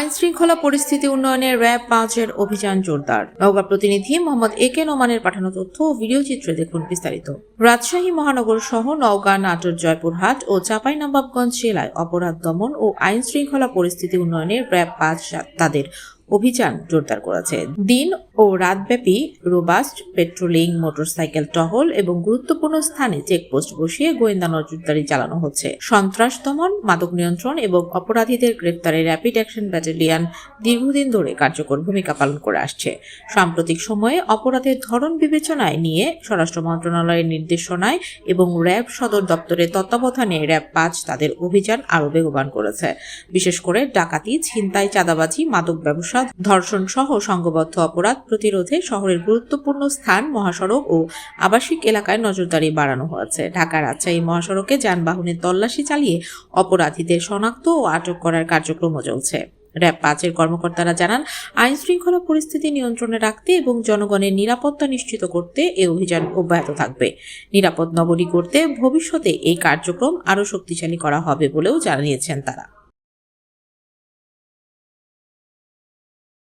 আইন শৃঙ্খলা পরিস্থিতি উন্নয়নে র্যাব পাঁচের অভিযান জোরদার। নওগাঁ প্রতিনিধি মোহাম্মদ এ কে নোমানের পাঠানো তথ্য ও ভিডিও চিত্রে দেখুন বিস্তারিত। রাজশাহী মহানগর সহ নওগাঁ, নাটোর, জয়পুরহাট ও চাঁপাইনবাবগঞ্জ জেলায় অপরাধ দমন ও আইন শৃঙ্খলা পরিস্থিতি উন্নয়নে র্যাব পাঁচ তাদের অভিযান জোরদার করেছে। দিন ও রাতব্যাপী রোবাস্ট পেট্রোলিং মোটরসাইকেল টহল এবং গুরুত্বপূর্ণ স্থানে চেকপোস্ট বসিয়ে গোয়েন্দা নজরদারি চালানো হচ্ছে। সন্ত্রাস দমন, মাদক নিয়ন্ত্রণ এবং অপরাধীদের গ্রেপ্তারে র্যাপিড অ্যাকশন ব্যাটালিয়ন দীর্ঘদিন ধরে কার্যকর ভূমিকা পালন করে আসছে। সাম্প্রতিক সময়ে অপরাধের ধরন বিবেচনায় নিয়ে স্বরাষ্ট্র মন্ত্রণালয়ের নির্দেশনায় এবং র্যাব সদর দপ্তরের তত্ত্বাবধানে র্যাব পাঁচ তাদের অভিযান আরও বেগবান করেছে। বিশেষ করে ডাকাতি, ছিনতাই, চাঁদাবাজি, মাদক ব্যবসা ধর্ষণ সহ সংঘবদ্ধ অপরাধ প্রতিরোধে শহরের গুরুত্বপূর্ণ স্থান মহাসড়ক ও আবাসিক এলাকায় নজরদারি বাড়ানো হয়েছে। ঢাকা রাজশাহী মহাসড়কে যানবাহনের তল্লাশি চালিয়ে অপরাধীদের শনাক্ত ও আটক করার কার্যক্রমও চলছে। র্যাব পাঁচের কর্মকর্তারা জানান আইন শৃঙ্খলা পরিস্থিতি নিয়ন্ত্রণে রাখতে এবং জনগণের নিরাপত্তা নিশ্চিত করতে এই অভিযান অব্যাহত থাকবে। নিরাপদ নগরী করতে ভবিষ্যতে এই কার্যক্রম আরও শক্তিশালী করা হবে বলেও জানিয়েছেন তারা।